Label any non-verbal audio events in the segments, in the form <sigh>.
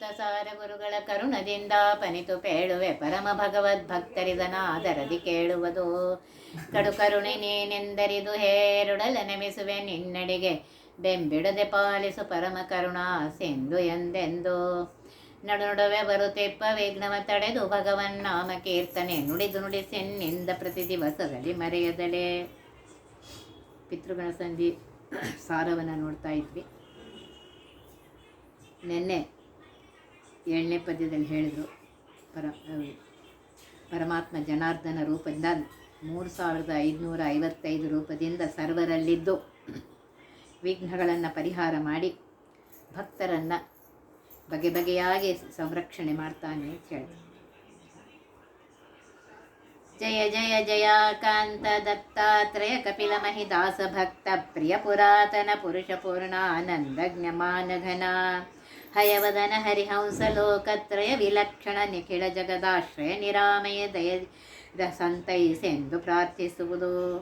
ಸಾರ ಗುರುಗಳ ಕರುಣದಿಂದ ಪನಿತು ಪೇಳುವೆ ಪರಮ ಭಗವದ್ ಭಕ್ತರಿದನಾದರದಿ ಕೇಳುವುದು. ಕಡು ಕರುಣೆ ನೀನೆಂದರಿದು ಹೇರುಡಲ ನೆಮಿಸುವೆ ನಿನ್ನಡಿಗೆ. ಬೆಂಬಿಡದೆ ಪಾಲಿಸು ಪರಮ ಕರುಣಾ ಸಿಂಧು ಎಂದೆಂದು. ನಡು ನಡುವೆ ಬರುತ್ತಿಪ್ಪ ವಿಘ್ನವ ತಡೆದು ಭಗವನ್ ನಾಮ ಕೀರ್ತನೆ. ನುಡಿದು ನುಡಿಸೆನ್ನಿಂದ ಪ್ರತಿ ದಿವಸದಲ್ಲಿ ಮರೆಯದಳೆ. ಪಿತೃಗಣ ಸಂಧಿ ಸಾರವನ್ನು ನೋಡ್ತಾ ಇದ್ವಿ. ನಿನ್ನೆ ಏಳನೇ ಪದ್ಯದಲ್ಲಿ ಹೇಳಿದರು, ಪರ ಪರಮಾತ್ಮ ಜನಾರ್ದನ ರೂಪದಿಂದ ಮೂರು ಸಾವಿರದ ಐದುನೂರ ಐವತ್ತೈದು ರೂಪದಿಂದ ಸರ್ವರಲ್ಲಿದ್ದು ವಿಘ್ನಗಳನ್ನು ಪರಿಹಾರ ಮಾಡಿ ಭಕ್ತರನ್ನು ಬಗೆ ಬಗೆಯಾಗಿ ಸಂರಕ್ಷಣೆ ಮಾಡ್ತಾನೆ ಅಂತ ಹೇಳಿದ್ರು ಜಯ ಜಯ ಜಯ ಕಾಂತ ದತ್ತಾತ್ರೇಯ ಕಪಿಲ ಮಹಿದಾಸ ಭಕ್ತ ಪ್ರಿಯ ಪುರಾತನ ಪುರುಷ ಪೂರ್ಣಾನಂದ ಜ್ಞಮಾನಘನ ಹಯವದನ ಹರಿಹಂಸ ಲೋಕತ್ರಯ ವಿಲಕ್ಷಣ ನಿಖಿಳ ಜಗದಾಶ್ರಯ ನಿರಾಮಯ ದಯ ಸಂತೈಸೆಂದು ಪ್ರಾರ್ಥಿಸುವುದು.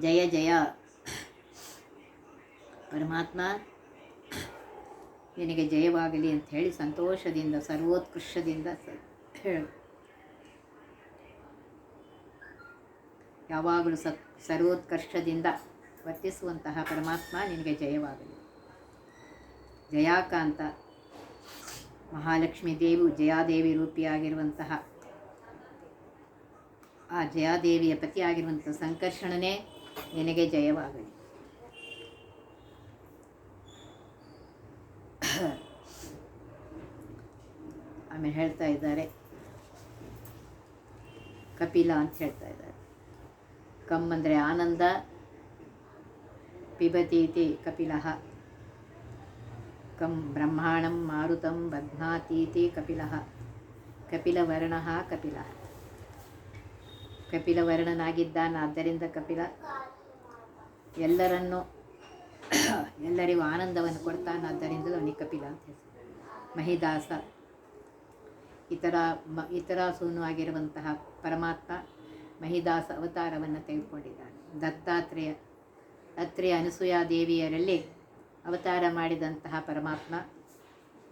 ಜಯ ಜಯ. ಪರಮಾತ್ಮ, ನಿನಗೆ ಜಯವಾಗಲಿ ಅಂತ ಹೇಳಿ ಸಂತೋಷದಿಂದ, ಸರ್ವೋತ್ಕೃಷ್ಟದಿಂದ ಹೇಳು. ಯಾವಾಗಲೂ ಸತ್ ಸರ್ವೋತ್ಕರ್ಷದಿಂದ ವರ್ತಿಸುವಂತಹ ಪರಮಾತ್ಮ ನಿನಗೆ ಜಯವಾಗಲಿ. ಜಯಾಕಾಂತ. ಮಹಾಲಕ್ಷ್ಮೀ ದೇವಿ ಜಯಾದೇವಿ ರೂಪಿಯಾಗಿರುವಂತಹ ಆ ಜಯಾದೇವಿಯ ಪತಿಯಾಗಿರುವಂಥ ಸಂಕರ್ಷಣನೇ ನಿನಗೆ ಜಯವಾಗಲಿ. ಆಮೇಲೆ ಹೇಳ್ತಾ ಇದ್ದಾರೆ. ಕಪಿಲ ಅಂತ ಹೇಳ್ತಾ ಇದ್ದಾರೆ. ಕಮ್ ಅಂದರೆ ಆನಂದ, ಪಿಬತೀತಿ ಕಪಿಲಃ ಕಂ ಬ್ರಹ್ಮಾಣಂ ಮಾರುತಂ ಬಧ್ನಾತೀತಿ ಕಪಿಲ. ಕಪಿಲವರ್ಣಃ ಕಪಿಲ. ಕಪಿಲವರ್ಣನಾಗಿದ್ದಾನಾದ್ದರಿಂದ ಕಪಿಲ. ಎಲ್ಲರನ್ನೂ, ಎಲ್ಲರಿಗೂ ಆನಂದವನ್ನು ಕೊಡ್ತಾನಾದ್ದರಿಂದಲೂ ಅವನಿಗೆ ಕಪಿಲ ಅಂತ ಮಹಿದಾಸ. ಇತರ ಮ ಇತರಾಸೂನು ಆಗಿರುವಂತಹ ಪರಮಾತ್ಮ ಮಹಿದಾಸ ಅವತಾರವನ್ನು ತೆಗೆದುಕೊಂಡಿದ್ದಾನೆ. ದತ್ತಾತ್ರೇಯ, ಅತ್ರೇಯ ಅನಸೂಯ ದೇವಿಯರಲ್ಲಿ ಅವತಾರ ಮಾಡಿದಂತಹ ಪರಮಾತ್ಮ,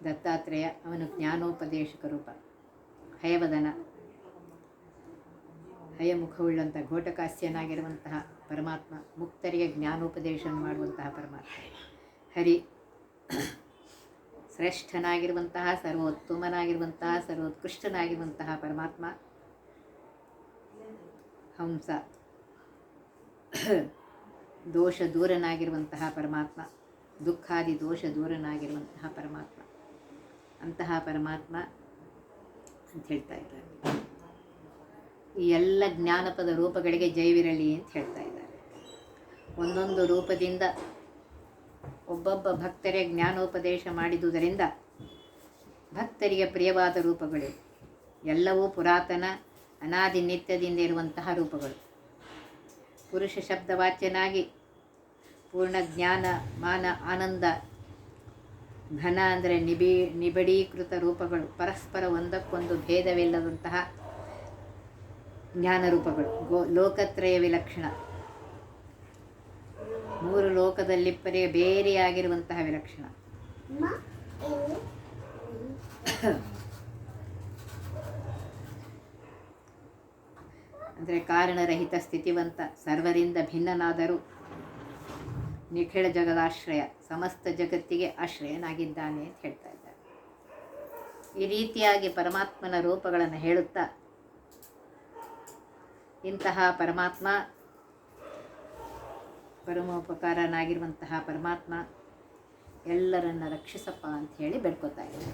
ದತ್ತಾತ್ರೇಯ, ಅವನು ಜ್ಞಾನೋಪದೇಶಕ ರೂಪ, ಹಯವದನ ಹಯಮುಖವುಳ್ಳಂಥ ಘೋಟಕಾಸ್ಯನಾಗಿರುವಂತಹ ಪರಮಾತ್ಮ, ಮುಕ್ತರಿಗೆ ಜ್ಞಾನೋಪದೇಶ ಮಾಡುವಂತಹ ಪರಮಾತ್ಮ. ಹರಿ, ಶ್ರೇಷ್ಠನಾಗಿರುವಂತಹ, ಸರ್ವೋತ್ತಮನಾಗಿರುವಂತಹ, ಸರ್ವೋತ್ಕೃಷ್ಟನಾಗಿರುವಂತಹ ಪರಮಾತ್ಮ, ಹಂಸ, ದೋಷ ದೂರನಾಗಿರುವಂತಹ ಪರಮಾತ್ಮ. ದುಃಖಾದಿ ದೋಷ ದೂರನಾಗಿರುವಂತಹ ಪರಮಾತ್ಮ. ಅಂತಹ ಪರಮಾತ್ಮ ಅಂತ ಹೇಳ್ತಾ ಇದ್ದಾರೆ. ಈ ಎಲ್ಲ ಜ್ಞಾನಪದ ರೂಪಗಳಿಗೆ ಜೈವಿರಲಿ ಅಂತ ಹೇಳ್ತಾ ಇದ್ದಾರೆ. ಒಂದೊಂದು ರೂಪದಿಂದ ಒಬ್ಬೊಬ್ಬ ಭಕ್ತರೇ ಜ್ಞಾನೋಪದೇಶ ಮಾಡಿದುದರಿಂದ ಭಕ್ತರಿಗೆ ಪ್ರಿಯವಾದ ರೂಪಗಳು. ಎಲ್ಲವೂ ಪುರಾತನ ಅನಾದಿ ನಿತ್ಯದಿಂದ ಇರುವಂತಹ ರೂಪಗಳು. ಪುರುಷ ಶಬ್ದವಾಚ್ಯನಾಗಿ ಪೂರ್ಣ ಜ್ಞಾನ, ಮಾನ, ಆನಂದ, ಘನ ಅಂದರೆ ನಿಬಿ, ನಿಬಡೀಕೃತ ರೂಪಗಳು, ಪರಸ್ಪರ ಒಂದಕ್ಕೊಂದು ಭೇದವಿಲ್ಲದಂತಹ ಜ್ಞಾನ ರೂಪಗಳು. ಗೋ ಲೋಕತ್ರಯ ವಿಲಕ್ಷಣ ಮೂರು ಲೋಕದಲ್ಲಿಪ್ಪರೇ ಬೇರೆಯಾಗಿರುವಂತಹ ವಿಲಕ್ಷಣ. <coughs> ಅಂದರೆ ಕಾರಣರಹಿತ ಸ್ಥಿತಿವಂತ, ಸರ್ವರಿಂದ ಭಿನ್ನನಾದರೂ ನಿಖಿಳ ಜಗದಾಶ್ರಯ, ಸಮಸ್ತ ಜಗತ್ತಿಗೆ ಆಶ್ರಯನಾಗಿದ್ದಾನೆ ಅಂತ ಹೇಳ್ತಾ ಇದ್ದಾರೆ. ಈ ರೀತಿಯಾಗಿ ಪರಮಾತ್ಮನ ರೂಪಗಳನ್ನು ಹೇಳುತ್ತಾ, ಇಂತಹ ಪರಮಾತ್ಮ, ಪರಮೋಪಕಾರನಾಗಿರುವಂತಹ ಪರಮಾತ್ಮ ಎಲ್ಲರನ್ನ ರಕ್ಷಿಸಪ್ಪ ಅಂತ ಹೇಳಿ ಬೇಡ್ಕೊತಾ ಇದ್ದಾರೆ.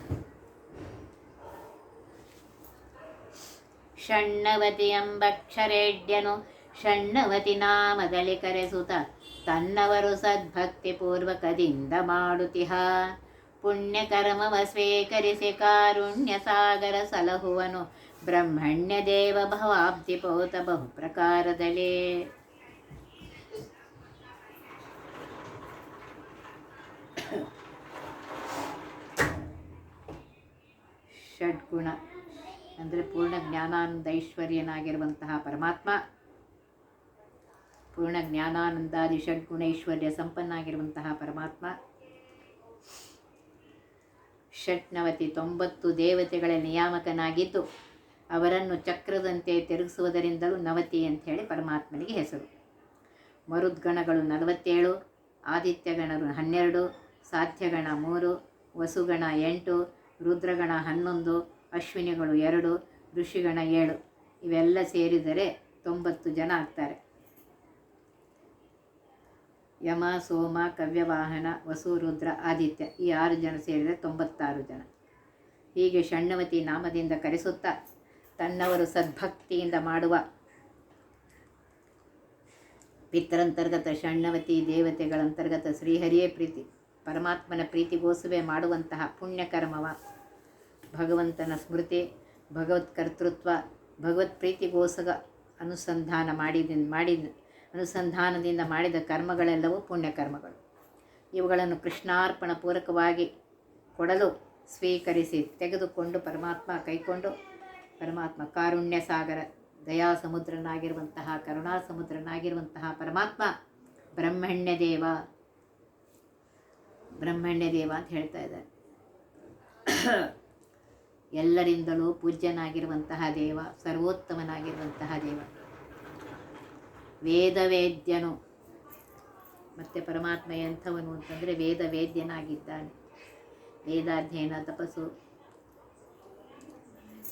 ಷಣ್ಣವತಿ ಎಂಬಕ್ಷರೇಡ್ಯನು ಷಣ್ಣವತಿ ನಾಮದಲ್ಲಿ ಕರೆಸುತ್ತ ತನ್ನವರು ಸದ್ಭಕ್ತಿ ಪೂರ್ವಕದಿಂದ ಮಾಡುತ್ತಿಹ ಪುಣ್ಯ ಕರ್ಮವ ಸ್ವೀಕರಿಸಿ ಕಾರುಣ್ಯ ಸಾಗರ ಸಲಹುವನು. ಬ್ರಹ್ಮಣ್ಯ ದೇವ ಭವಾಬ್ಧಿ ಪೌತ ಬಹು ಪ್ರಕಾರದಲ್ಲಿ ಷಡ್ಗುಣ, ಅಂದರೆ ಪೂರ್ಣ ಜ್ಞಾನಾನಂದ ಐಶ್ವರ್ಯನಾಗಿರುವಂತಹ ಪರಮಾತ್ಮ. ಪೂರ್ಣ ಜ್ಞಾನಾನಂದಾದಿ ಷಡ್ಗುಣೈಶ್ವರ್ಯ ಸಂಪನ್ನಾಗಿರುವಂತಹ ಪರಮಾತ್ಮ. ಷಟ್ನವತಿ ತೊಂಬತ್ತು ದೇವತೆಗಳ ನಿಯಾಮಕನಾಗಿದ್ದು, ಅವರನ್ನು ಚಕ್ರದಂತೆ ತಿರುಗಿಸುವುದರಿಂದಲೂ ನವತಿ ಅಂಥೇಳಿ ಪರಮಾತ್ಮನಿಗೆ ಹೆಸರು. ಮರುದ್ಗಣಗಳು ನಲವತ್ತೇಳು, ಆದಿತ್ಯಗಣರು ಹನ್ನೆರಡು, ಸಾಧ್ಯಗಣ ಮೂರು, ವಸುಗಣ ಎಂಟು, ರುದ್ರಗಣ ಹನ್ನೊಂದು, ಅಶ್ವಿನಿಗಳು ಎರಡು, ಋಷಿಗಣ ಏಳು. ಇವೆಲ್ಲ ಸೇರಿದರೆ ತೊಂಬತ್ತು ಜನ ಆಗ್ತಾರೆ. ಯಮ, ಸೋಮ, ಕವ್ಯವಾಹನ ವಸು ರುದ್ರ ಆದಿತ್ಯ ಈ ಆರು ಜನ ಸೇರಿದರೆ ತೊಂಬತ್ತಾರು ಜನ. ಹೀಗೆ ಷಣ್ಣವತಿ ನಾಮದಿಂದ ಕರೆಸುತ್ತಾ ತನ್ನವರು ಸದ್ಭಕ್ತಿಯಿಂದ ಮಾಡುವ ಪಿತರಂತರ್ಗತ ಷಣ್ಣವತಿ ದೇವತೆಗಳಂತರ್ಗತ ಶ್ರೀಹರಿಯೇ ಪ್ರೀತಿ. ಪರಮಾತ್ಮನ ಪ್ರೀತಿಗೋಸುವೆ ಮಾಡುವಂತಹ ಪುಣ್ಯಕರ್ಮವ ಭಗವಂತನ ಸ್ಮೃತಿ ಭಗವತ್ ಕರ್ತೃತ್ವ ಭಗವತ್ ಪ್ರೀತಿಗೋಸಗ ಅನುಸಂಧಾನ ಮಾಡಿದ ಮಾಡಿದ ಅನುಸಂಧಾನದಿಂದ ಮಾಡಿದ ಕರ್ಮಗಳೆಲ್ಲವೂ ಪುಣ್ಯಕರ್ಮಗಳು. ಇವುಗಳನ್ನು ಕೃಷ್ಣಾರ್ಪಣ ಪೂರಕವಾಗಿ ಕೊಡಲು ಸ್ವೀಕರಿಸಿ ತೆಗೆದುಕೊಂಡು ಪರಮಾತ್ಮ ಕೈಕೊಂಡು ಪರಮಾತ್ಮ ಕಾರುಣ್ಯ ಸಾಗರ, ದಯಾ ಸಮುದ್ರನಾಗಿರುವಂತಹ, ಕರುಣಾ ಸಮುದ್ರನಾಗಿರುವಂತಹ ಪರಮಾತ್ಮ ಬ್ರಹ್ಮಣ್ಯ ದೇವ ಬ್ರಹ್ಮಣ್ಯ ದೇವ ಅಂತ ಹೇಳ್ತಾ ಇದ್ದಾರೆ. ಎಲ್ಲರಿಂದಲೂ ಪೂಜ್ಯನಾಗಿರುವಂತಹ ದೇವ, ಸರ್ವೋತ್ತಮನಾಗಿರುವಂತಹ ದೇವ. ವೇದವೇದ್ಯನು. ಮತ್ತು ಪರಮಾತ್ಮ ಎಂಥವನು ಅಂತಂದರೆ ವೇದ ವೇದ್ಯನಾಗಿದ್ದಾನೆ ವೇದಾಧ್ಯಯನ, ತಪಸ್ಸು.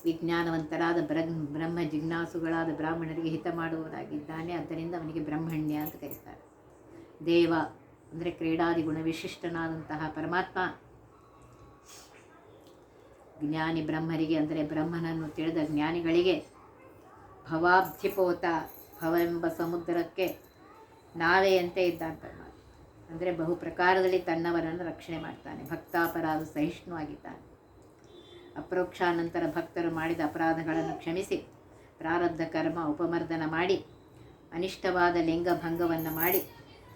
ವಿಜ್ಞಾನವಂತರಾದ ಬ್ರಹ್ಮ ಜಿಜ್ಞಾಸುಗಳಾದ ಬ್ರಾಹ್ಮಣರಿಗೆ ಹಿತ ಮಾಡುವವರಾಗಿದ್ದಾನೆ. ಆದ್ದರಿಂದ ಅವನಿಗೆ ಬ್ರಹ್ಮಣ್ಯ ಅಂತ ಕರೀತಾರೆ. ದೇವ ಅಂದರೆ ಕ್ರೀಡಾದಿ ಗುಣ ವಿಶಿಷ್ಟನಾದಂತಹ ಪರಮಾತ್ಮ. ಜ್ಞಾನಿ ಬ್ರಹ್ಮರಿಗೆ ಅಂದರೆ ಬ್ರಹ್ಮನನ್ನು ತಿಳಿದ ಜ್ಞಾನಿಗಳಿಗೆ ಭವಾಬ್ಧಿಪೋತ. ಭವೆಂಬ ಸಮುದ್ರಕ್ಕೆ ನಾವೆಯಂತೆ ಇದ್ದಂತ ಅಂದರೆ ಬಹು ಪ್ರಕಾರದಲ್ಲಿ ತನ್ನವರನ್ನು ರಕ್ಷಣೆ ಮಾಡ್ತಾನೆ. ಭಕ್ತಾಪರಾಧ ಸಹಿಷ್ಣುವಾಗಿದ್ದಾನೆ. ಅಪ್ರೋಕ್ಷಾನಂತರ ಭಕ್ತರು ಮಾಡಿದ ಅಪರಾಧಗಳನ್ನು ಕ್ಷಮಿಸಿ, ಪ್ರಾರಬ್ಧ ಕರ್ಮ, ಉಪಮರ್ದನ ಮಾಡಿ, ಅನಿಷ್ಟವಾದ ಲಿಂಗಭಂಗವನ್ನು ಮಾಡಿ,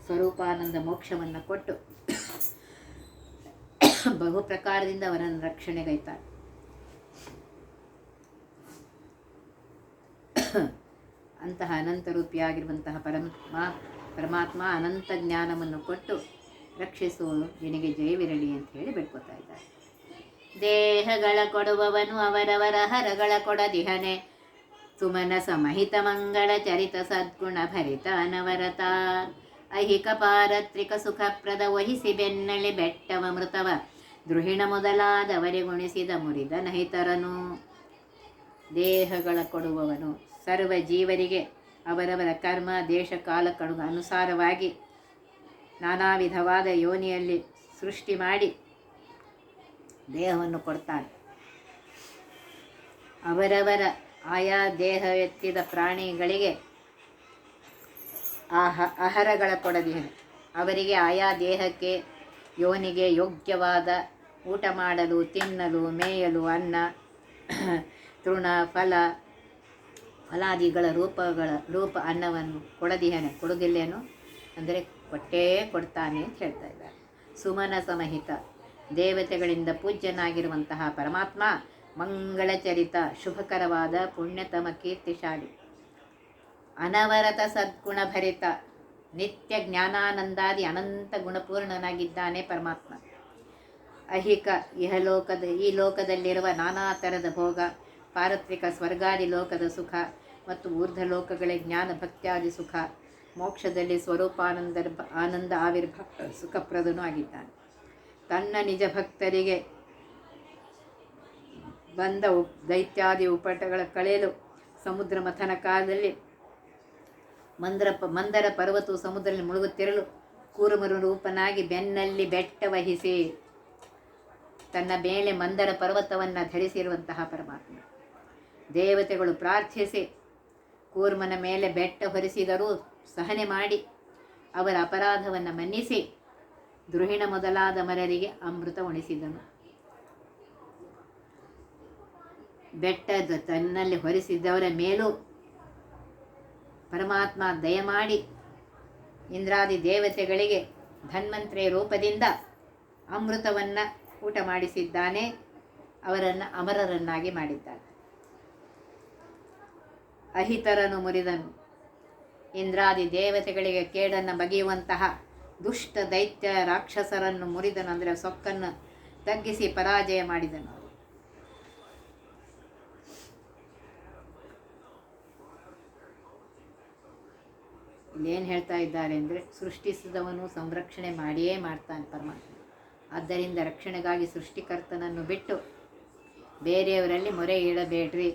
ಸ್ವರೂಪಾನಂದ ಮೋಕ್ಷವನ್ನು ಕೊಟ್ಟು ಬಹು ಪ್ರಕಾರದಿಂದ ಅವರನ್ನು ರಕ್ಷಣೆಗೈತಾರೆ ಅಂತಹ ಅನಂತ ರೂಪಿಯಾಗಿರುವಂತಹ ಪರಮಾತ್ಮ ಪರಮಾತ್ಮ ಅನಂತ ಜ್ಞಾನವನ್ನು ಕೊಟ್ಟು ರಕ್ಷಿಸುವ ನಿನಗೆ ಜಯವಿರಲಿ ಅಂತ ಹೇಳಿ ಬೇಡ್ಕೊತಾ ಇದ್ದಾರೆ. ದೇಹಗಳ ಕೊಡುವವನು ಅವರವರ ಹರಗಳ ಕೊಡದಿಹನೆ. ಸುಮನ ಸಮಹಿತ ಮಂಗಳ ಚರಿತ ಸದ್ಗುಣ ಭರಿತ ಅನವರತ. ಐಹಿಕ ಪಾರತ್ರಿಕ ಸುಖಪ್ರದ ವಹಿಸಿ ಬೆನ್ನಳೆ ಬೆಟ್ಟವ ಮೃತವ. ದ್ರುಹಿಣ ಮೊದಲಾದವರೆಗುಣಿಸಿದ ಮುರಿದ ನಹಿತರನು ದೇಹಗಳ ಕೊಡುವವನು ಸರ್ವ ಜೀವರಿಗೆ ಅವರವರ ಕರ್ಮ, ದೇಶ ಕಾಲಕ್ಕಳು ಅನುಸಾರವಾಗಿ ನಾನಾ ವಿಧವಾದ ಯೋನಿಯಲ್ಲಿ ಸೃಷ್ಟಿ ಮಾಡಿ ದೇಹವನ್ನು ಕೊಡ್ತಾನೆ ಅವರವರ ಆಯಾ ದೇಹ ಎತ್ತಿದ ಪ್ರಾಣಿಗಳಿಗೆ ಆಹ, ಆಹಾರಗಳ ಕೊಡದೇನು ಅವರಿಗೆ ಆಯಾ ದೇಹಕ್ಕೆ ಯೋನಿಗೆ ಯೋಗ್ಯವಾದ ಊಟ ಮಾಡಲು, ತಿನ್ನಲು, ಮೇಯಲು ಅನ್ನ, ತೃಣ, ಫಲ ಫಲಾದಿಗಳ ರೂಪಗಳ ರೂಪ ಅನ್ನವನ್ನು ಕೊಡದಿಹನೆ, ಕೊಡುವುದಿಲ್ಲೇನು? ಅಂದರೆ ಕೊಟ್ಟೇ ಕೊಡ್ತಾನೆ ಅಂತ ಹೇಳ್ತಾ ಇದ್ದಾರೆ. ಸುಮನ ಸಮಹಿತ, ದೇವತೆಗಳಿಂದ ಪೂಜ್ಯನಾಗಿರುವಂತಹ ಪರಮಾತ್ಮ ಮಂಗಳಚರಿತ, ಶುಭಕರವಾದ, ಪುಣ್ಯತಮ, ಕೀರ್ತಿಶಾಲಿ, ಅನವರತ ಸದ್ಗುಣ ಭರಿತ ನಿತ್ಯ ಜ್ಞಾನಾನಂದಾದಿ, ಅನಂತ ಗುಣಪೂರ್ಣನಾಗಿದ್ದಾನೆ ಪರಮಾತ್ಮ. ಅಹಿಕ, ಇಹಲೋಕದ, ಈ ಲೋಕದಲ್ಲಿರುವ ನಾನಾ ಥರದ ಭೋಗ ಪಾರತ್ರಿಕ ಸ್ವರ್ಗಾದಿ ಲೋಕದ ಸುಖ ಮತ್ತು ಊರ್ಧ್ವ ಲೋಕಗಳೇ ಜ್ಞಾನ ಭಕ್ತ್ಯಾದಿ ಸುಖ. ಮೋಕ್ಷದಲ್ಲಿ ಸ್ವರೂಪಾನಂದ ಆನಂದ ಆವಿರ್ಭಾವ ಸುಖಪ್ರದನೂ ಆಗಿದ್ದಾನೆ. ತನ್ನ ನಿಜ ಭಕ್ತರಿಗೆ ಬಂದ ದೈತ್ಯಾದಿ ಉಪಟಗಳ ಕಳೆಯಲು ಸಮುದ್ರ ಮಥನ ಕಾಲದಲ್ಲಿ ಮಂದರ ಮಂದರ ಪರ್ವತವು ಸಮುದ್ರದಲ್ಲಿ ಮುಳುಗುತ್ತಿರಲು ಕೂರುಮರು ರೂಪನಾಗಿ ಬೆನ್ನಲ್ಲಿ ಬೆಟ್ಟ ವಹಿಸಿ ತನ್ನ ಮೇಲೆ ಮಂದರ ಪರ್ವತವನ್ನು ಧರಿಸಿರುವಂತಹ ಪರಮಾತ್ಮ. ದೇವತೆಗಳು ಪ್ರಾರ್ಥಿಸಿ. ಕೂರ್ಮನ ಮೇಲೆ ಬೆಟ್ಟ ಹೊರಿಸಿದರೂ ಸಹನೆ ಮಾಡಿ. ಅವರ ಅಪರಾಧವನ್ನು ಮನ್ನಿಸಿ. ದ್ರೋಹಿಣ ಮೊದಲಾದ ಮರರಿಗೆ ಅಮೃತ ಉಣಿಸಿದನು ಬೆಟ್ಟದ ತನ್ನಲ್ಲಿ ಹೊರಿಸಿದ್ದವರ ಮೇಲೂ ಪರಮಾತ್ಮ ದಯಮಾಡಿ ಇಂದ್ರಾದಿ ದೇವತೆಗಳಿಗೆ ಧನ್ವಂತ್ರಿ ರೂಪದಿಂದ ಅಮೃತವನ್ನು ಊಟ ಮಾಡಿಸಿದ್ದಾನೆ. ಅವರನ್ನು ಅಮರರನ್ನಾಗಿ ಮಾಡಿದ್ದಾನೆ. ಅಹಿತರನು ಮುರಿದನು. ಇಂದ್ರಾದಿ ದೇವತೆಗಳಿಗೆ ಕೇಡನ್ನು ಬಗೆಯುವಂತಹ ದುಷ್ಟ ದೈತ್ಯ ರಾಕ್ಷಸರನ್ನು ಮುರಿದನು ಅಂದರೆ ಸೊಕ್ಕನ್ನು ತಗ್ಗಿಸಿ ಪರಾಜಯ ಮಾಡಿದನು. ಇಲ್ಲೇನು ಹೇಳ್ತಾ ಇದ್ದಾರೆ ಅಂದರೆ ಸೃಷ್ಟಿಸಿದವನು ಸಂರಕ್ಷಣೆ ಮಾಡಿಯೇ ಮಾಡ್ತಾನೆ ಪರಮಾತ್ಮ. ಆದ್ದರಿಂದ ರಕ್ಷಣೆಗಾಗಿ ಸೃಷ್ಟಿಕರ್ತನನ್ನು ಬಿಟ್ಟು ಬೇರೆಯವರಲ್ಲಿ ಮೊರೆ ಇಡಬೇಡ್ರಿ.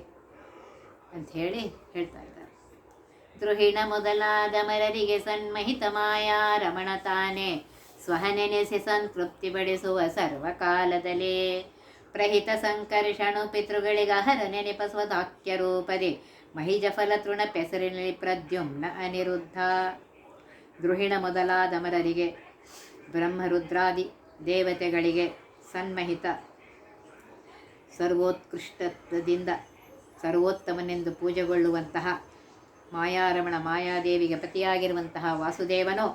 ಅಂತ ಹೇಳಿ ಹೇಳ್ತಾ ಇದ್ದಾರೆ. ದ್ರೋಹಿಣ ಮೊದಲಾದ ಮರರಿಗೆ ಸನ್ಮಹಿತ ಮಾಯಾ ರಮಣ ತಾನೆ. ಸ್ವಹನೆನೆಸಿ ಸಂತೃಪ್ತಿ ಬಡಿಸುವ ಸರ್ವಕಾಲದಲ್ಲಿ ಪ್ರಹಿತ ಸಂಕರ್ಷಣು ಪಿತೃಗಳಿಗೆ ಅಹರ ನೆನಪ ಸ್ವದಾಕ್ಯ ರೂಪದಿ. ಮಹಿಜ ಫಲ ತೃಣ ಪೆಸರಿನಲ್ಲಿ ಪ್ರದ್ಯುಮ್ನ ಅನಿರುದ್ಧ. ದ್ರೋಹಿಣ ಮೊದಲಾದ ಮರರಿಗೆ ಬ್ರಹ್ಮರುದ್ರಾದಿ ದೇವತೆಗಳಿಗೆ ಸನ್ಮಹಿತ ಸರ್ವೋತ್ಕೃಷ್ಟದಿಂದ ಸರ್ವೋತ್ತಮನೆಂದು ಪೂಜೆಗೊಳ್ಳುವಂತಹ ಮಾಯಾರಮಣ ಮಾಯಾದೇವಿಗೆ ಪತಿಯಾಗಿರುವಂತಹ ವಾಸುದೇವನು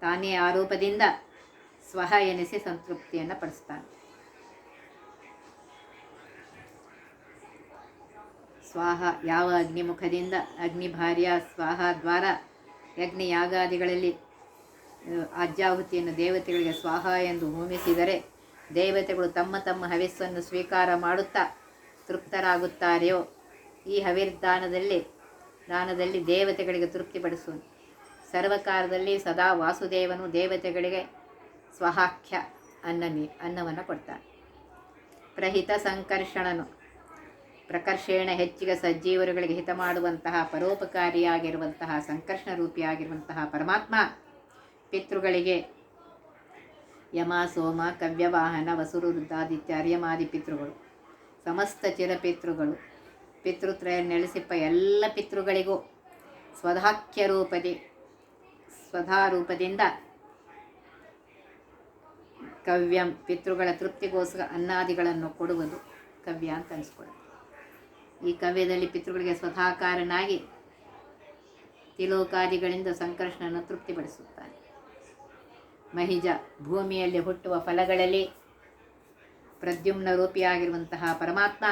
ತಾನೇ ಆರೋಪದಿಂದ ಸ್ವಹ ಎನಿಸಿ ಸಂತೃಪ್ತಿಯನ್ನು ಪಡಿಸ್ತಾನೆ. ಸ್ವಾಹ ಯಾವ ಅಗ್ನಿಮುಖದಿಂದ ಅಗ್ನಿಭಾರ್ಯ ಸ್ವಾಹ ದ್ವಾರ ಯಜ್ಞ ಯಾಗಾದಿಗಳಲ್ಲಿ ಆ, ಆಜ್ಯಾಹುತಿಯನ್ನು ದೇವತೆಗಳಿಗೆ ಸ್ವಾಹ ಎಂದು ಹೋಮಿಸಿದರೆ ದೇವತೆಗಳು ತಮ್ಮ ತಮ್ಮ ಹವಿಸ್ಸನ್ನು ಸ್ವೀಕಾರ ಮಾಡುತ್ತಾ ತೃಪ್ತರಾಗುತ್ತಾರೆಯೋ? ಈ ಹವಿರ್ದಾನದಲ್ಲಿ ದಾನದಲ್ಲಿ ದೇವತೆಗಳಿಗೆ ತೃಪ್ತಿಪಡಿಸುವನು ಸರ್ವಕಾಲದಲ್ಲಿ ಸದಾ ವಾಸುದೇವನು ದೇವತೆಗಳಿಗೆ ಸ್ವಹಾಖ್ಯ ಅನ್ನ ನೀ, ಅನ್ನವನ್ನು ಕೊಡ್ತಾನೆ. ಪ್ರಹಿತ ಸಂಕರ್ಷಣನು. ಪ್ರಕರ್ಷೇಣ ಹೆಚ್ಚಿಗೆ ಸಜ್ಜೀವರುಗಳಿಗೆ ಹಿತ ಮಾಡುವಂತಹ ಪರೋಪಕಾರಿಯಾಗಿರುವಂತಹ ಸಂಕರ್ಷಣ ರೂಪಿಯಾಗಿರುವಂತಹ ಪರಮಾತ್ಮ ಪಿತೃಗಳಿಗೆ ಯಮ, ಸೋಮ, ಕವ್ಯವಾಹನ, ವಸುರು, ವೃದ್ಧಾದಿತ್ಯ, ಅರ್ಯಮಾದಿ ಪಿತೃಗಳು. ಸಮಸ್ತ ಚಿರಪಿತೃಗಳು. ಪಿತೃತ್ರಯ ನೆಲೆಸಿಪ್ಪ ಎಲ್ಲ ಪಿತೃಗಳಿಗೂ ಸ್ವಧಾಖ್ಯ ರೂಪದಿ ಸ್ವಧಾರೂಪದಿಂದ ಕವ್ಯಂ ಪಿತೃಗಳ ತೃಪ್ತಿಗೋಸ್ಕರ ಅನ್ನಾದಿಗಳನ್ನು ಕೊಡುವುದು ಕವ್ಯ ಅಂತ ಅನಿಸ್ಕೊಳ್ಳುತ್ತೆ ಈ ಕವ್ಯದಲ್ಲಿ ಪಿತೃಗಳಿಗೆ ಸ್ವಧಾಕಾರನಾಗಿ ತಿಲೋಕಾದಿಗಳಿಂದ ಸಂಕರ್ಷಣನ್ನು ತೃಪ್ತಿಪಡಿಸುತ್ತಾನೆ ಮಹಿಜ ಭೂಮಿಯಲ್ಲಿ ಹುಟ್ಟುವ ಫಲಗಳಲ್ಲಿ ಪ್ರದ್ಯುಮ್ನ ರೂಪಿಯಾಗಿರುವಂತಹ ಪರಮಾತ್ಮ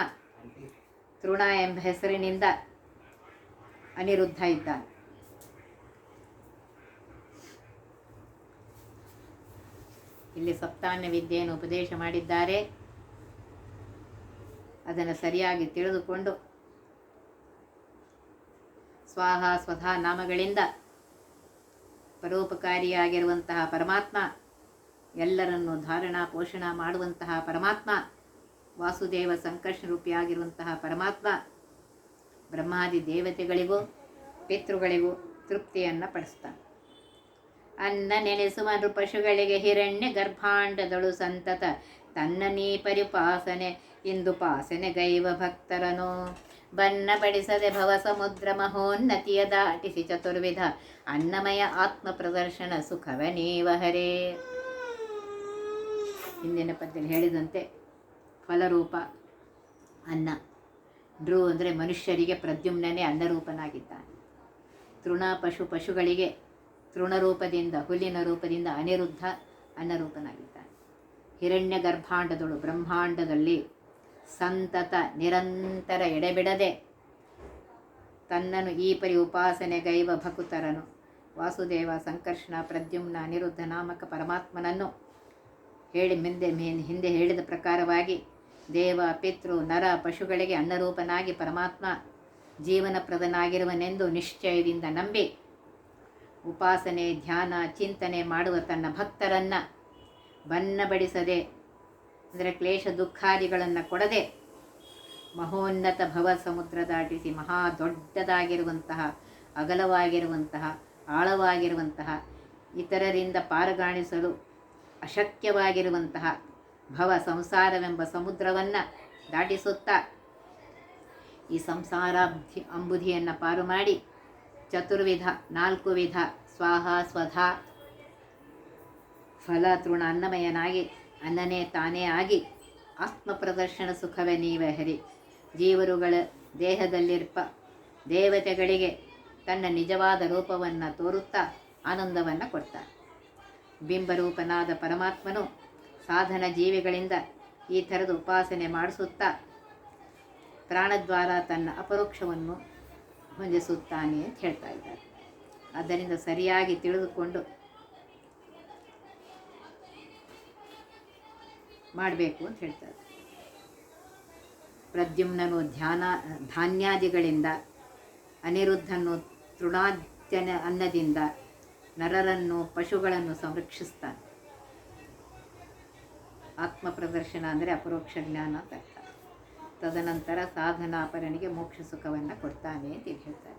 ತೃಣ ಎಂಬ ಹೆಸರಿನಿಂದ ಅನಿರುದ್ಧ ಇದ್ದಾನೆ. ಇಲ್ಲಿ ಸಪ್ತಾನ್ಯ ವಿದ್ಯೆಯನ್ನು ಉಪದೇಶ ಮಾಡಿದ್ದಾರೆ. ಅದನ್ನು ಸರಿಯಾಗಿ ತಿಳಿದುಕೊಂಡು ಸ್ವಾಹ ಸ್ವಧಾ ನಾಮಗಳಿಂದ ಪರೋಪಕಾರಿಯಾಗಿರುವಂತಹ ಪರಮಾತ್ಮ ಎಲ್ಲರನ್ನು ಧಾರಣ ಪೋಷಣ ಮಾಡುವಂತಹ ಪರಮಾತ್ಮ, ವಾಸುದೇವ ಸಂಕರ್ಷ ರೂಪಿಯಾಗಿರುವಂತಹ ಪರಮಾತ್ಮ, ಬ್ರಹ್ಮಾದಿ ದೇವತೆಗಳಿಗೂ, ಪಿತೃಗಳಿಗೂ ತೃಪ್ತಿಯನ್ನು ಪಡಿಸ್ತಾನೆ. ಅನ್ನ ನೆನೆಸುವ ಪಶುಗಳಿಗೆ ಹಿರಣ್ಯ ಗರ್ಭಾಂಡದಳು ಸಂತತ. ತನ್ನ ನೀ ಪರಿಪಾಸನೆ, ಇಂದು ಪಾಸನೆ ಗೈವ ಭಕ್ತರನು. ಬನ್ನ ಬಡಿಸದೆ ಭವ ಸಮುದ್ರ ಮಹೋನ್ನತಿಯ ದಾಟಿಸಿ ಚತುರ್ವಿಧ. ಅನ್ನಮಯ ಆತ್ಮ ಪ್ರದರ್ಶನ ಸುಖವ ನೀವ ಹರೇ. ಹಿಂದಿನ ಪದ್ಯದಲ್ಲಿ ಹೇಳಿದಂತೆ ಫಲರೂಪ ಅನ್ನ. ಧ್ರುವ ಅಂದರೆ ಮನುಷ್ಯರಿಗೆ ಪ್ರದ್ಯುಮ್ನೇ ಅನ್ನರೂಪನಾಗಿದ್ದಾನೆ. ತೃಣ ಪಶು ಪಶುಗಳಿಗೆ ತೃಣರೂಪದಿಂದ, ಹುಲ್ಲಿನ ರೂಪದಿಂದ ಅನಿರುದ್ಧ ಅನ್ನರೂಪನಾಗಿದ್ದಾನೆ. ಹಿರಣ್ಯ ಗರ್ಭಾಂಡದಳು ಬ್ರಹ್ಮಾಂಡದಲ್ಲಿ ಸಂತತ, ನಿರಂತರ ಎಡೆಬಿಡದೆ ತನ್ನನ್ನು ಈ ಪರಿ ಉಪಾಸನೆಗೈವ ಭಕುತರನು. ವಾಸುದೇವ, ಸಂಕರ್ಷಣ, ಪ್ರದ್ಯುಮ್ನ, ಅನಿರುದ್ಧ ನಾಮಕ ಪರಮಾತ್ಮನನ್ನು ಹೇಳಿ ಮುಂದೆ ಹಿಂದೆ ಹೇಳಿದ ಪ್ರಕಾರವಾಗಿ ದೇವ, ಪಿತೃ, ನರ, ಪಶುಗಳಿಗೆ ಅನ್ನರೂಪನಾಗಿ ಪರಮಾತ್ಮ ಜೀವನಪ್ರದನಾಗಿರುವನೆಂದು ನಿಶ್ಚಯದಿಂದ ನಂಬಿ ಉಪಾಸನೆ, ಧ್ಯಾನ, ಚಿಂತನೆ ಮಾಡುವ ತನ್ನ ಭಕ್ತರನ್ನು ಬನ್ನಬಡಿಸದೆ, ಅಂದರೆ ಕ್ಲೇಶ ದುಃಖಾದಿಗಳನ್ನು ಕೊಡದೆ ಮಹೋನ್ನತ ಭವ ಸಮುದ್ರ ದಾಟಿಸಿ ಮಹಾ ದೊಡ್ಡದಾಗಿರುವಂತಹ ಅಗಲವಾಗಿರುವಂತಹ, ಆಳವಾಗಿರುವಂತಹ ಇತರರಿಂದ ಪಾರುಗಾಣಿಸಲು ಅಶಕ್ಯವಾಗಿರುವಂತಹ ಭವ ಸಂಸಾರವೆಂಬ ಸಮುದ್ರವನ್ನು ದಾಟಿಸುತ್ತಾ ಈ ಸಂಸಾರ ಅಂಬುಧಿಯನ್ನು ಪಾರು ಮಾಡಿ ಚತುರ್ವಿಧ, ನಾಲ್ಕು ವಿಧ, ಸ್ವಾಹ, ಸ್ವಧ, ಫಲ, ತೃಣ, ಅನ್ನಮಯನಾಗಿ, ಅನ್ನನೇ ತಾನೇ ಆಗಿ ಆತ್ಮ ಪ್ರದರ್ಶನ ಸುಖವೇ ನೀವೇ ಹರಿ. ಜೀವರುಗಳ ದೇಹದಲ್ಲಿರ್ಪ ದೇವತೆಗಳಿಗೆ ತನ್ನ ನಿಜವಾದ ರೂಪವನ್ನು ತೋರುತ್ತಾ ಆನಂದವನ್ನು ಕೊಡ್ತಾರೆ. ಬಿಂಬರೂಪನಾದ ಪರಮಾತ್ಮನು ಸಾಧನ ಜೀವಿಗಳಿಂದ ಈ ಥರದ ಉಪಾಸನೆ ಮಾಡಿಸುತ್ತಾ ಪ್ರಾಣದ್ವಾರ ತನ್ನ ಅಪರೋಕ್ಷವನ್ನು ಹೊಂದಿಸುತ್ತಾನೆ ಅಂತ ಹೇಳ್ತಾ ಇದ್ದಾರೆ. ಆದ್ದರಿಂದ ಸರಿಯಾಗಿ ತಿಳಿದುಕೊಂಡು ಮಾಡಬೇಕು ಅಂತ ಹೇಳ್ತಾರೆ. ಪ್ರದ್ಯುಮ್ನನು ಧ್ಯಾನ, ಧಾನ್ಯಾದಿಗಳಿಂದ ಅನಿರುದ್ಧನು ತೃಣಾದ್ಯನ ಅನ್ನದಿಂದ ನರರನ್ನು, ಪಶುಗಳನ್ನು ಸಂರಕ್ಷಿಸ್ತಾನೆ ಆತ್ಮ ಪ್ರದರ್ಶನ ಅಂದರೆ ಅಪರೋಕ್ಷ ಜ್ಞಾನ ಅಂತ ತದನಂತರ ಸಾಧನಾಪರಣಿಗೆ ಮೋಕ್ಷ ಸುಖವನ್ನು ಕೊಡ್ತಾನೆ ಅಂತ ಹೇಳ್ತಾರೆ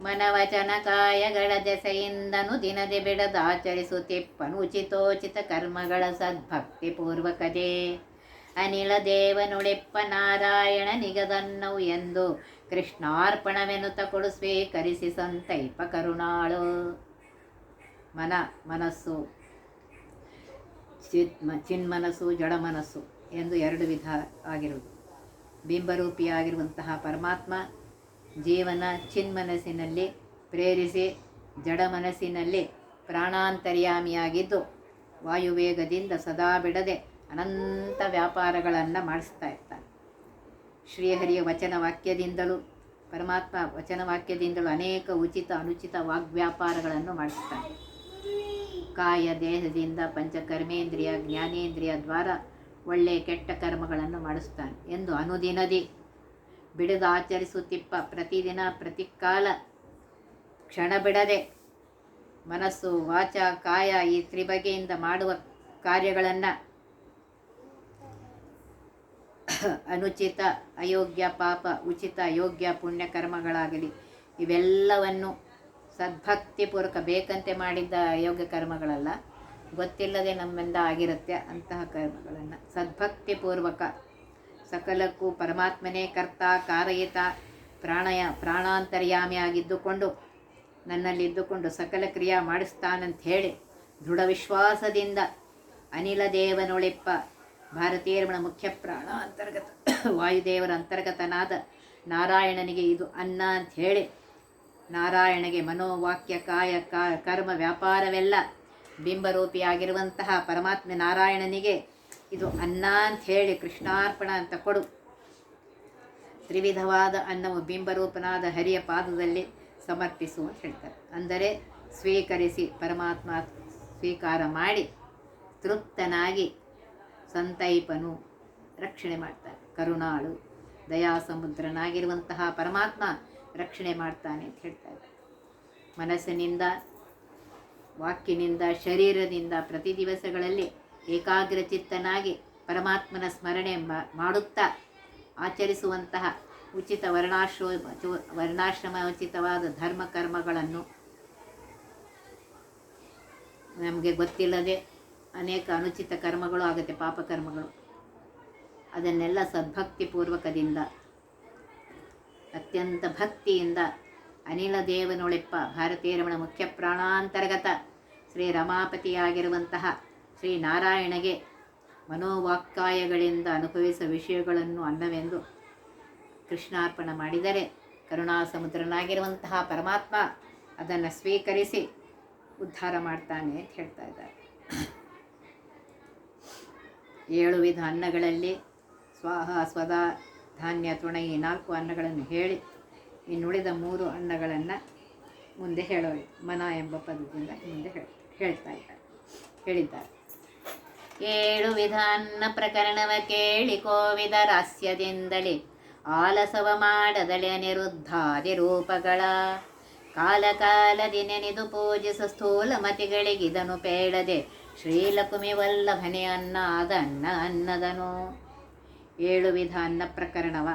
ಮನವಚನ ಕಾಯಗಳ ದೆಸೆಯಿಂದನು ದಿನದೆ ಬಿಡದ ಆಚರಿಸುತ್ತಿಪ್ಪನು ಉಚಿತೋಚಿತ ಕರ್ಮಗಳ ಸದ್ಭಕ್ತಿ ಪೂರ್ವಕದೇ. ಅನಿಲ ದೇವನುಳೆಪ್ಪ ನಾರಾಯಣ ನಿಗದನ್ನವು ಎಂದು ಕೃಷ್ಣಾರ್ಪಣವೆನುತ ಕೊಡು ಸ್ವೀಕರಿಸಿ ಸಂತೈಪ ಕರುಣಾಳು. ಮನ, ಮನಸ್ಸು, ಚಿತ್ ಚಿನ್ಮನಸ್ಸು ಜಡಮನಸ್ಸು ಎಂದು ಎರಡು ವಿಧ ಆಗಿರುವುದು. ಬಿಂಬರೂಪಿಯಾಗಿರುವಂತಹ ಪರಮಾತ್ಮ ಜೀವನ ಚಿನ್ಮನಸ್ಸಿನಲ್ಲಿ ಪ್ರೇರಿಸಿ, ಜಡ ಮನಸ್ಸಿನಲ್ಲಿ ಪ್ರಾಣಾಂತರ್ಯಾಮಿಯಾಗಿದ್ದು ವಾಯುವೇಗದಿಂದ ಸದಾ ಬಿಡದೆ ಅನಂತ ವ್ಯಾಪಾರಗಳನ್ನು ಮಾಡಿಸ್ತಾ ಇರ್ತಾನೆ. ಶ್ರೀಹರಿಯ ವಚನ ವಾಕ್ಯದಿಂದಲೂ ಪರಮಾತ್ಮ ವಚನ ವಾಕ್ಯದಿಂದಲೂ ಅನೇಕ ಉಚಿತ, ಅನುಚಿತ ವಾಗ್ವ್ಯಾಪಾರಗಳನ್ನು ಮಾಡಿಸ್ತಾನೆ ಕಾಯ ದೇಹದಿಂದ ಪಂಚಕರ್ಮೇಂದ್ರಿಯ, ಜ್ಞಾನೇಂದ್ರಿಯ ದ್ವಾರ ಒಳ್ಳೆಯ ಕೆಟ್ಟ ಕರ್ಮಗಳನ್ನು ಮಾಡಿಸ್ತಾನೆ ಎಂದು ಅನುದಿನದಿ ಬಿಡದ ಆಚರಿಸುತ್ತಿಪ್ಪ ಪ್ರತಿದಿನ, ಪ್ರತಿಕಾಲ ಕ್ಷಣ ಬಿಡದೆ ಮನಸ್ಸು ವಾಚ, ಕಾಯ ಈ ತ್ರಿಬಗೆಯಿಂದ ಮಾಡುವ ಕಾರ್ಯಗಳನ್ನು <coughs> ಅನುಚಿತ, ಅಯೋಗ್ಯ ಪಾಪ, ಉಚಿತ ಯೋಗ್ಯ ಪುಣ್ಯ ಕರ್ಮಗಳಾಗಲಿ, ಇವೆಲ್ಲವನ್ನು ಸದ್ಭಕ್ತಿಪೂರ್ವಕ ಬೇಕಂತೆ ಮಾಡಿದ್ದ ಅಯೋಗ್ಯ ಕರ್ಮಗಳಲ್ಲ, ಗೊತ್ತಿಲ್ಲದೆ ನಮ್ಮಿಂದ ಆಗಿರುತ್ತೆ ಅಂತಹ ಕರ್ಮಗಳನ್ನು. ಸದ್ಭಕ್ತಿಪೂರ್ವಕ, ಸಕಲಕ್ಕೂ ಪರಮಾತ್ಮನೇ ಕರ್ತ, ಕಾರಯಿತ, ಪ್ರಾಣಯ, ಪ್ರಾಣಾಂತರ್ಯಾಮಿ ಆಗಿದ್ದುಕೊಂಡು ನನ್ನಲ್ಲಿದ್ದುಕೊಂಡು ಸಕಲ ಕ್ರಿಯಾ ಮಾಡಿಸ್ತಾನಂತ ಹೇಳಿ ದೃಢ ವಿಶ್ವಾಸದಿಂದ ಅನಿಲ ದೇವನೊಳಿಪ್ಪ ಭಾರತೀಯರಮಣ ಮುಖ್ಯ ಪ್ರಾಣ ಅಂತರ್ಗತ, ವಾಯುದೇವರ ಅಂತರ್ಗತನಾದ ನಾರಾಯಣನಿಗೆ ಇದು ಅನ್ನ ಅಂತ ಹೇಳಿ, ನಾರಾಯಣಗೆ ಮನೋವಾಕ್ಯ, ಕಾಯ ಕರ್ಮ, ವ್ಯಾಪಾರವೆಲ್ಲ ಬಿಂಬರೂಪಿಯಾಗಿರುವಂತಹ ಪರಮಾತ್ಮ ನಾರಾಯಣನಿಗೆ ಇದು ಅನ್ನ ಅಂತ ಹೇಳಿ ಕೃಷ್ಣಾರ್ಪಣ ಅಂತ ಕೊಡು. ತ್ರಿವಿಧವಾದ ಅನ್ನವು ಬಿಂಬರೂಪನಾದ ಹರಿಯ ಪಾದದಲ್ಲಿ ಸಮರ್ಪಿಸು ಅಂತ ಹೇಳ್ತಾರೆ. ಅಂದರೆ ಸ್ವೀಕರಿಸಿ ಪರಮಾತ್ಮ ಸ್ವೀಕಾರ ಮಾಡಿ ತೃಪ್ತನಾಗಿ ಸಂತೈಪನು ರಕ್ಷಣೆ ಮಾಡ್ತಾನೆ. ಕರುಣಾಳು, ದಯಾಸಮುದ್ರನಾಗಿರುವಂತಹ ಪರಮಾತ್ಮ ರಕ್ಷಣೆ ಮಾಡ್ತಾನೆ ಅಂತ ಹೇಳ್ತಾರೆ. ಮನಸ್ಸಿನಿಂದ ವಾಕ್ಯನಿಂದ ಶರೀರದಿಂದ ಪ್ರತಿ ದಿವಸಗಳಲ್ಲಿ ಏಕಾಗ್ರಚಿತ್ತನಾಗಿ ಪರಮಾತ್ಮನ ಸ್ಮರಣೆ ಮಾಡುತ್ತಾ ಆಚರಿಸುವಂತಹ ಉಚಿತ ವರ್ಣಾಶ್ರೋ ವರ್ಣಾಶ್ರಮ ಉಚಿತವಾದ ಧರ್ಮ ಕರ್ಮಗಳನ್ನು ನಮಗೆ ಗೊತ್ತಿಲ್ಲದೆ ಅನೇಕ ಅನುಚಿತ ಕರ್ಮಗಳು ಆಗುತ್ತೆ ಪಾಪಕರ್ಮಗಳು ಅದನ್ನೆಲ್ಲ ಸದ್ಭಕ್ತಿಪೂರ್ವಕದಿಂದ, ಅತ್ಯಂತ ಭಕ್ತಿಯಿಂದ ಅನಿಲ ದೇವನೊಳೆಪ್ಪ ಭಾರತೀಯ ರಮಣ ಮುಖ್ಯ ಪ್ರಾಣಾಂತರ್ಗತ ಶ್ರೀ ರಮಾಪತಿಯಾಗಿರುವಂತಹ ಶ್ರೀ ನಾರಾಯಣಗೆ ಮನೋವಾಕ್ಕಾಯಗಳಿಂದ ಅನುಭವಿಸುವ ವಿಷಯಗಳನ್ನು ಅನ್ನವೆಂದು ಕೃಷ್ಣಾರ್ಪಣ ಮಾಡಿದರೆ ಕರುಣಾ ಸಮುದ್ರನಾಗಿರುವಂತಹ ಪರಮಾತ್ಮ ಅದನ್ನು ಸ್ವೀಕರಿಸಿ ಉದ್ಧಾರ ಮಾಡ್ತಾನೆ ಅಂತ ಹೇಳ್ತಾ ಇದ್ದಾರೆ. ಏಳು ವಿಧ ಅನ್ನಗಳಲ್ಲಿ ಸ್ವಾಹ, ಸ್ವದ, ಧಾನ್ಯ, ತೊಣ ಈ ನಾಲ್ಕು ಅನ್ನಗಳನ್ನು ಹೇಳಿ ಇನ್ನುಳಿದ ಮೂರು ಅನ್ನಗಳನ್ನು ಮುಂದೆ ಹೇಳೋ ಮನ ಎಂಬ ಪದದಿಂದ ಮುಂದೆ ಹೇಳ್, ಹೇಳ್ತಾ ಇದ್ದಾರೆ, ಹೇಳಿದ್ದಾರೆ. ಏಳು ವಿಧ ಅನ್ನ ಪ್ರಕರಣವ ಕೇಳಿ ಕೋವಿದ ರಾಸ್ಯದಿಂದಲೇ ಆಲಸವ ಮಾಡದಲೆ ಅನಿರುದ್ಧಾದಿ ರೂಪಗಳ. ಕಾಲ ಕಾಲದಿ ನೆನೆದು ಪೂಜಿಸ ಸ್ಥೂಲ ಮತಿಗಳಿಗಿದನು ಪೇಳದೆ ಶ್ರೀಲಕುಮಿ ವಲ್ಲಭನೆ ಅನ್ನ, ಅದನ್ನ ಅನ್ನದನು. ಏಳು ವಿಧ ಅನ್ನ ಪ್ರಕರಣವ.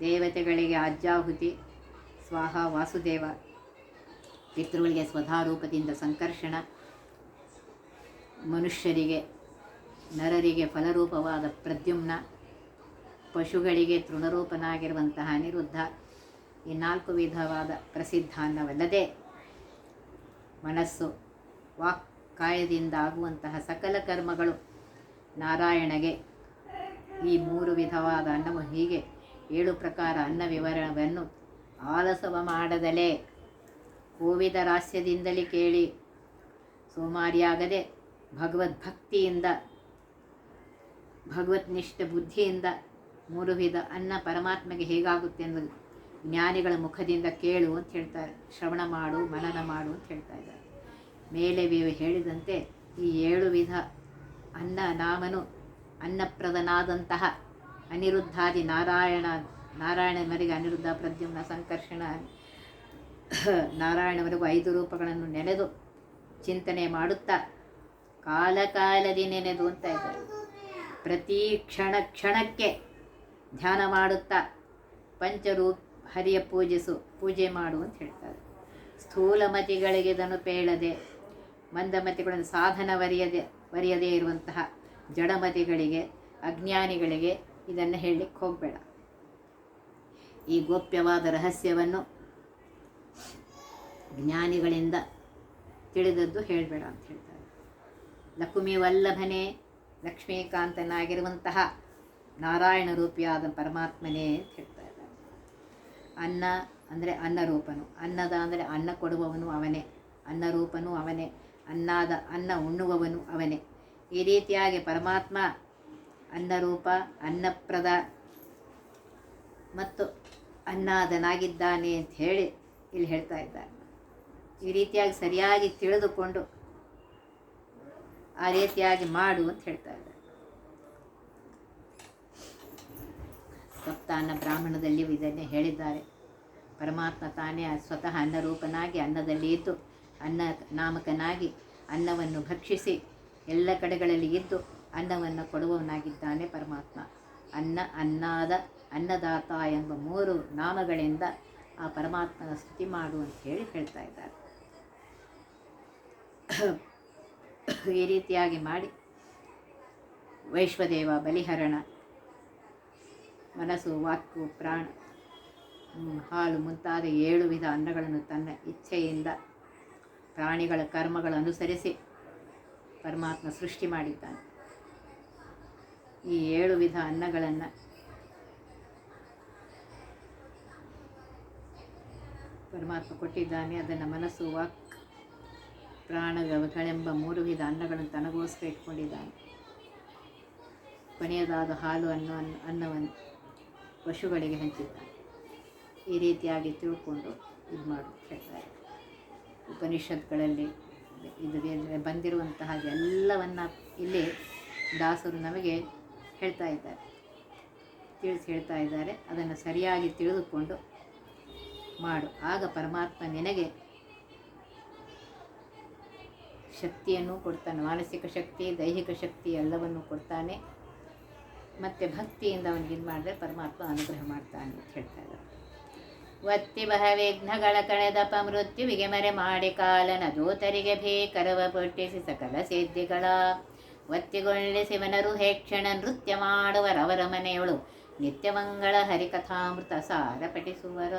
ದೇವತೆಗಳಿಗೆ ಅಜ್ಜಾಹುತಿ ಸ್ವಾಹ ವಾಸುದೇವ. ಪಿತೃಗಳಿಗೆ ಸ್ವಧಾರೂಪದಿಂದ ಸಂಕರ್ಷಣ. ಮನುಷ್ಯರಿಗೆ, ನರರಿಗೆ ಫಲರೂಪವಾದ ಪ್ರದ್ಯುಮ್ನ. ಪಶುಗಳಿಗೆ ತೃಣರೂಪನಾಗಿರುವಂತಹ ಅನಿರುದ್ಧ. ಈ ನಾಲ್ಕು ವಿಧವಾದ ಪ್ರಸಿದ್ಧ ಅನ್ನವಲ್ಲದೆ ಮನಸ್ಸು, ವಾಕ್ ಕಾಯದಿಂದ ಆಗುವಂತಹ ಸಕಲ ಕರ್ಮಗಳು. ನಾರಾಯಣಗೆ ಈ ಮೂರು ವಿಧವಾದ ಅನ್ನವು ಹೀಗೆ ಏಳು ಪ್ರಕಾರ ಅನ್ನ ವಿವರಣವನ್ನು ಆಲಸವ ಮಾಡದಲೇ. ಕೋವಿದ ರಾಸ್ಯದಿಂದಲೇ ಕೇಳಿ ಸೋಮಾರಿಯಾಗದೆ ಭಗವದ್ಭಕ್ತಿಯಿಂದ ಭಗವತ್ನಿಷ್ಠ ಬುದ್ಧಿಯಿಂದ ಮೂರು ವಿಧ ಅನ್ನ ಪರಮಾತ್ಮಗೆ ಹೇಗಾಗುತ್ತೆ ಅನ್ನೋದು ಜ್ಞಾನಿಗಳ ಮುಖದಿಂದ ಕೇಳು ಅಂತ ಹೇಳ್ತಾರೆ. ಶ್ರವಣ ಮಾಡು, ಮನನ ಮಾಡು ಅಂತ ಹೇಳ್ತಾ ಇದ್ದಾರೆ. ಮೇಲೆ ಹೇಳಿದಂತೆ ಈ ಏಳು ವಿಧ ಅನ್ನ ನಾಮನು ಅನ್ನಪ್ರದನಾದಂತಹ ಅನಿರುದ್ಧಾದಿ ನಾರಾಯಣ, ನಾರಾಯಣನವರಿಗೆ ಅನಿರುದ್ಧ, ಪ್ರದ್ಯುಮ್ನ ಸಂಕರ್ಷಣ, ನಾರಾಯಣವರೆಗೂ ಐದು ರೂಪಗಳನ್ನು ನೆನೆದು ಚಿಂತನೆ ಮಾಡುತ್ತಾ ಕಾಲಕಾಲದಿ ನೆನೆದು ಅಂತ ಇದ್ದಾರೆ ಪ್ರತಿ ಕ್ಷಣ ಕ್ಷಣಕ್ಕೆ ಧ್ಯಾನ ಮಾಡುತ್ತಾ ಪಂಚರೂಪ ಹರಿಯ ಪೂಜಿಸು, ಪೂಜೆ ಮಾಡು ಅಂತ ಹೇಳ್ತಾರೆ. ಸ್ಥೂಲಮತಿಗಳಿಗೆ ಇದನ್ನು ಪೇಳದೆ ಮಂದಮತಿಗಳನ್ನು ಸಾಧನ ಬರೆಯದೆ ಇರುವಂತಹ ಜಡಮತಿಗಳಿಗೆ, ಅಜ್ಞಾನಿಗಳಿಗೆ ಇದನ್ನು ಹೇಳಲಿಕ್ಕೆ ಹೋಗಬೇಡ. ಈ ಗೋಪ್ಯವಾದ ರಹಸ್ಯವನ್ನು ಜ್ಞಾನಿಗಳಿಂದ ತಿಳಿದದ್ದು ಹೇಳಬೇಡ ಅಂತ ಹೇಳ್ತಾರೆ. ಲಕ್ಷ್ಮೀ ವಲ್ಲಭನೇ ಲಕ್ಷ್ಮೀಕಾಂತನಾಗಿರುವಂತಹ ನಾರಾಯಣ ರೂಪಿಯಾದ ಪರಮಾತ್ಮನೇ ಅಂತ ಹೇಳ್ತಾ ಇದ್ದಾರೆ ಅನ್ನ ಅಂದರೆ ಅನ್ನರೂಪನು. ಅನ್ನದ ಅಂದರೆ ಅನ್ನ ಕೊಡುವವನು ಅವನೇ. ಅನ್ನರೂಪನು ಅವನೇ. ಅನ್ನಾದ ಅನ್ನ ಉಣ್ಣುವವನು ಅವನೇ. ಈ ರೀತಿಯಾಗಿ ಪರಮಾತ್ಮ ಅನ್ನರೂಪ, ಅನ್ನಪ್ರದ ಮತ್ತು ಅನ್ನಾದನಾಗಿದ್ದಾನೆ ಅಂತ ಹೇಳಿ ಇಲ್ಲಿ ಹೇಳ್ತಾ ಇದ್ದಾರೆ. ಈ ರೀತಿಯಾಗಿ ಸರಿಯಾಗಿ ತಿಳಿದುಕೊಂಡು ಆ ರೀತಿಯಾಗಿ ಮಾಡು ಅಂತ ಹೇಳ್ತಾ ಇದ್ದಾರೆ. ಸಪ್ತಾನ್ನ ಬ್ರಾಹ್ಮಣದಲ್ಲಿಯೂ ಇದನ್ನೇ ಹೇಳಿದ್ದಾರೆ. ಪರಮಾತ್ಮ ತಾನೇ ಸ್ವತಃ ಅನ್ನರೂಪನಾಗಿ ಅನ್ನದಲ್ಲಿ ಇದ್ದು ಅನ್ನ ನಾಮಕನಾಗಿ ಅನ್ನವನ್ನು ಭಕ್ಷಿಸಿ ಎಲ್ಲ ಕಡೆಗಳಲ್ಲಿ ಇದ್ದು ಅನ್ನವನ್ನು ಕೊಡುವವನಾಗಿದ್ದಾನೆ ಪರಮಾತ್ಮ. ಅನ್ನ ಅನ್ನಾದ ಅನ್ನದಾತ ಎಂಬ ಮೂರು ನಾಮಗಳಿಂದ ಆ ಪರಮಾತ್ಮನ ಸ್ತುತಿ ಮಾಡು ಅಂತ ಹೇಳಿ ಹೇಳ್ತಾ ಇದ್ದಾರೆ. ಈ ರೀತಿಯಾಗಿ ಮಾಡಿ ವೈಶ್ವದೇವ ಬಲಿಹರಣ, ಮನಸ್ಸು ವಾಕು ಪ್ರಾಣ ಹಾಲು ಮುಂತಾದ ಏಳು ವಿಧ ಅನ್ನಗಳನ್ನು ತನ್ನ ಇಚ್ಛೆಯಿಂದ ಪ್ರಾಣಿಗಳ ಕರ್ಮಗಳ ಅನುಸರಿಸಿ ಪರಮಾತ್ಮ ಸೃಷ್ಟಿ ಮಾಡಿದ್ದಾನೆ. ಈ ಏಳು ವಿಧ ಅನ್ನಗಳನ್ನು ಪರಮಾತ್ಮ ಕೊಟ್ಟಿದ್ದಾನೆ. ಅದನ್ನು ಮನಸ್ಸು, ವಾಕ್ ಪ್ರಾಣಗಳೆಂಬ ಮೂರು ವಿಧ ಅನ್ನಗಳನ್ನು ತನಗೋಸ್ಕರ ಇಟ್ಕೊಂಡಿದ್ದಾನೆ. ಕೊನೆಯದಾದ ಹಾಲು ಅನ್ನೋ ಅನ್ನ, ಅನ್ನವನ್ನು ಪಶುಗಳಿಗೆ ಹಂಚಿದ್ದಾನೆ. ಈ ರೀತಿಯಾಗಿ ತಿಳ್ಕೊಂಡು ಇದು ಮಾಡಿ ಹೇಳ್ತಾರೆ ಉಪನಿಷತ್ಗಳಲ್ಲಿ ಇದು ಬಂದಿರುವಂತಹ ಎಲ್ಲವನ್ನು ಇಲ್ಲಿ ದಾಸರು ನಮಗೆ ಹೇಳ್ತಾ ಇದ್ದಾರೆ, ತಿಳಿಸಿ ಹೇಳ್ತಾ ಇದ್ದಾರೆ. ಅದನ್ನು ಸರಿಯಾಗಿ ತಿಳಿದುಕೊಂಡು ಮಾಡು. ಆಗ ಪರಮಾತ್ಮ ನಿನಗೆ ಶಕ್ತಿಯನ್ನು ಕೊಡ್ತಾನೆ. ಮಾನಸಿಕ ಶಕ್ತಿ, ದೈಹಿಕ ಶಕ್ತಿ ಎಲ್ಲವನ್ನು ಕೊಡ್ತಾನೆ. ಮತ್ತು ಭಕ್ತಿಯಿಂದ ಅವನಿಗೆ ಇದು ಮಾಡಿದ್ರೆ ಪರಮಾತ್ಮ ಅನುಗ್ರಹ ಮಾಡ್ತಾನೆ ಅಂತ ಹೇಳ್ತಾ ಇದ್ದಾರೆ. ಒತ್ತಿ ಬಹ ವಿಘ್ನಗಳ ಕಳೆದಪ ಮೃತ್ಯುವಿಗೆ ಮರೆ ಮಾಡಿ ಕಾಲನ ದೂತರಿಗೆ ಭೀಕರವ ಪುಟ್ಟಿಸಿ ಸಕಲ ಸಿದ್ಧಿಗಳ. ಶಿವನರು ಹೇಕ್ಷಣ ನೃತ್ಯ ಮಾಡುವರವರ ಮನೆಯೊಳು ನಿತ್ಯಮಂಗಳ ಹರಿಕಥಾಮೃತ ಸಾರ ಪಠಿಸುವರ